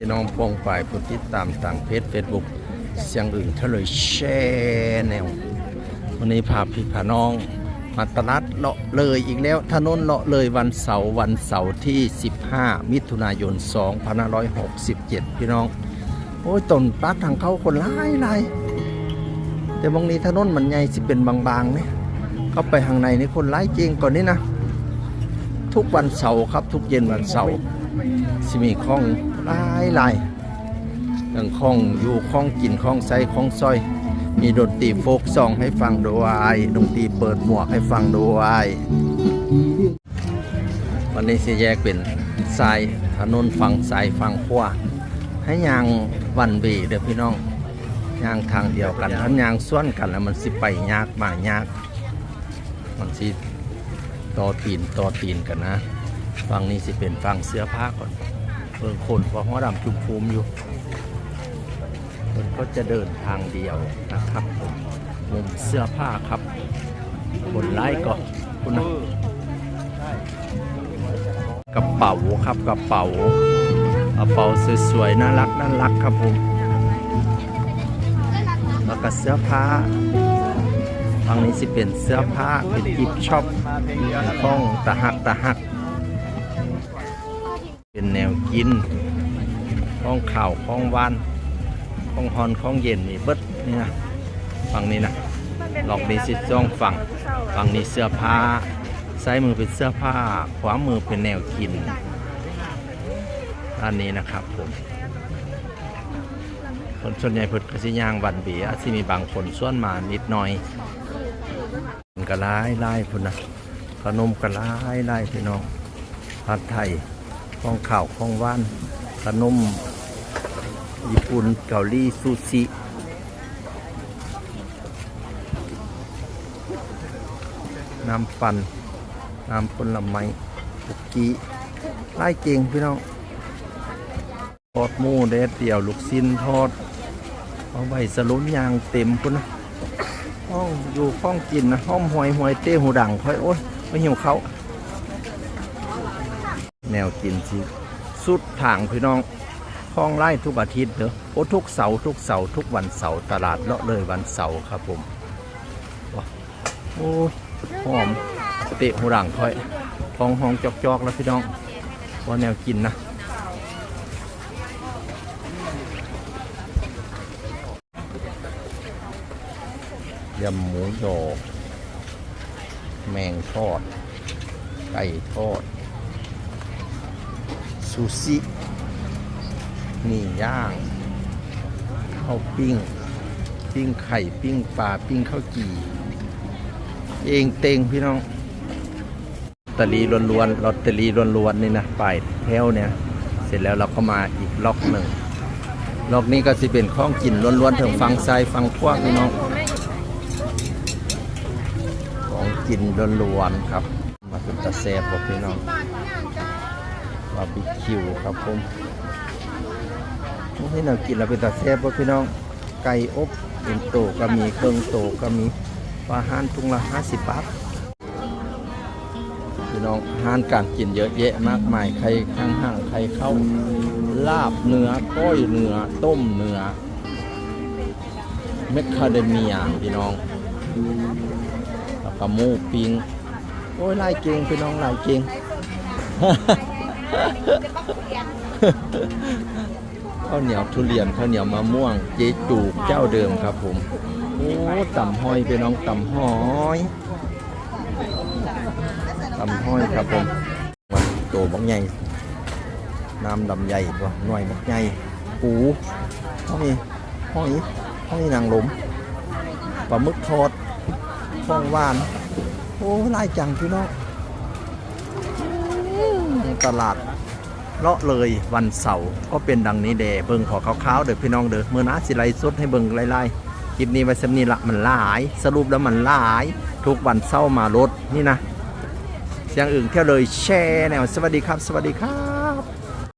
พี่น้องพงฝ่ายผู้ติดตามต่างเพจเฟซบุ๊กเสียงอื่นเทเลยแชร์แนววันนี้พาพี่พาน้อง มาตลาดเลาะเลยอีกแล้วถนนเลาะเลยวันเสาร์วันเสาร์ที่ 15 มิถุนายน 2567 พี่น้อง โอ้ยต้นปลาทางเข้าคนหลายหลยแต่บางนี้ถนนมันใหญ่สิเป็นบางๆเนี่ยเข้าไปข้างในนี่คนหลายจริงก่อนนี้นะ ทุกวันเสาร์ครับทุกเย็นวันเสาร์ สิมีข้องหลายหลายทั้งข้องอยู่ข้องกินข้องใส่ข้องซอย มีดนตรีโฟกซองให้ฟังด้วยดนตรีเปิดหมวกให้ฟังด้วยวันนี้สิแยกเป็นสายถนนฝั่งสายฝั่งขวาให้ยางวันเบเด้อพี่น้องยางทางเดียวกันถ้ายางส่วนกันแล้วมันสิไปยากมายากมันสิต่อตีนต่อตีนกันนะ ฝั่งนี้สิเป็นฝั่งเสื้อผ้าก่อนเบิ่งคนเพราะหัวดำจุ่มภูมิอยู่มันก็จะเดินทางเดียวนะครับผมมุมเสื้อผ้าครับ คนไล่ก็คุณนะกระเป๋าครับกระเป๋ากระเป๋าสวยๆน่ารักน่ารักครับผมแล้วก็เสื้อผ้าฝั่งนี้สิเป็นเสื้อผ้าเป็นอิบช็อปเป็นข้องตะหักตะหัก เป็นแนวกินข้องข่าวข้องวานของฮอนของเย็นนี่เบิดนี่นะฝั่งนี้นะหลอกนี้สิจ้องฝั่งฝั่งนี้เสื้อผ้าซ้ายมือเป็นเสื้อผ้า ขวามือเป็นแนวกินด้านนี้นะครับผมคนส่วนใหญ่เพิ่นก็สิย่างวันเบียอาจสิมีบางคนส่วนมานิดหน่อยมันก็หลายหลายพุ่นนะขนมก็หลายหลายพี่น้องผัดไทย ของข้าวของว่านขนมญี่ปุ่นเกาหลีซูชิน้ำปั่นน้ำผลไม้ปุกกี้ไล่เก่งพี่น้องทอดหมูแดดเดี่ยวลูกชิ้นทอดเอาไว้สลุนยางเต็มพุ่นนะห้องอยู่ห้องกินนะห้องหวยหวยเต้หูดังค่อยโอ้ยไม่หิวเขา แนวกินสิสุดทางพี่น้องคลองไร่ทุกอาทิตย์เด้อโอ้ทุกเสาร์ทุกเสาร์ทุกวันเสาร์ตลาดเลาะเลยวันเสาร์ครับผมว้าโอ้ยหอมเตะหูด่างค่อยทองห้องจอกจอกๆแล้วพี่น้องว่าแนวกินนะยำหมูยอแมงทอด ไก่ทอด ซูชินี่ย่างข้าวปิ้ง ปิ้งไข่ ปิ้งปลา ปิ้งข้าวจี่ เองเต็งพี่น้องตอรีล้วนๆลอตเตอรี่ล้วนๆนี่นะไปายแถวเนี่ย เสร็จแล้วเราก็มาอีกล็อกหนึ่งล็อกนี้ก็สิเป็นข้องกินล้วนๆถึงฟังไซฟังขวาพี่น้อง ของกินล้วนๆครับ มาเป็นตะแซบบอกพี่น้อง บาร์บีคิวครับผมนี่เรากินเราเป็นตาแซ่บบ่พี่น้องไก่อบเป็นโตก็มีเครื่องโตก็มีปลาห่านทุงละห้าสิบบาทพี่น้องหารการกินเยอะแยะมากมายใครข้างห้างใครเข้าลาบเนื้อก้อยเนื้อต้มเนื้อเมคคาเดเมียพี่น้องแล้วก็หมูปิ้งโอ้ยลายเก่งพี่น้องลายเก่ง ข้าวเหนียวทุเรียนข้าวเหนียวมะม่วง เจ๊จูกเจ้าเดิมครับผม โอ้ต่ำห้อยไปน้องต่ำห้อยต่ำห้อยครับผมมันโตบักใหญ่น้ำดำใหญ่บ่หน่วยบักใหญ่ปูห้อยห้อยห้อยนางหลมปลาหมึกทอดข้องหวาน โอ้ลายจังพี่น้อง ตลาดเลาะเลยวันเสาร์ก็เป็นดังนี้เดเบิ่งขอขาวๆเด้อพี่น้องเด้อเมื่อน้าสิไลฟ์สดให้เบิ่งไล่ๆคลิปนี้ไว้สำนี้ละมันหลาย สรุปแล้วมันหลาย ทุกวันเสาร์มารถนี่นะเสียงอื่นเที่ยวเลยแชร์แนวสวัสดีครับ สวัสดีครับ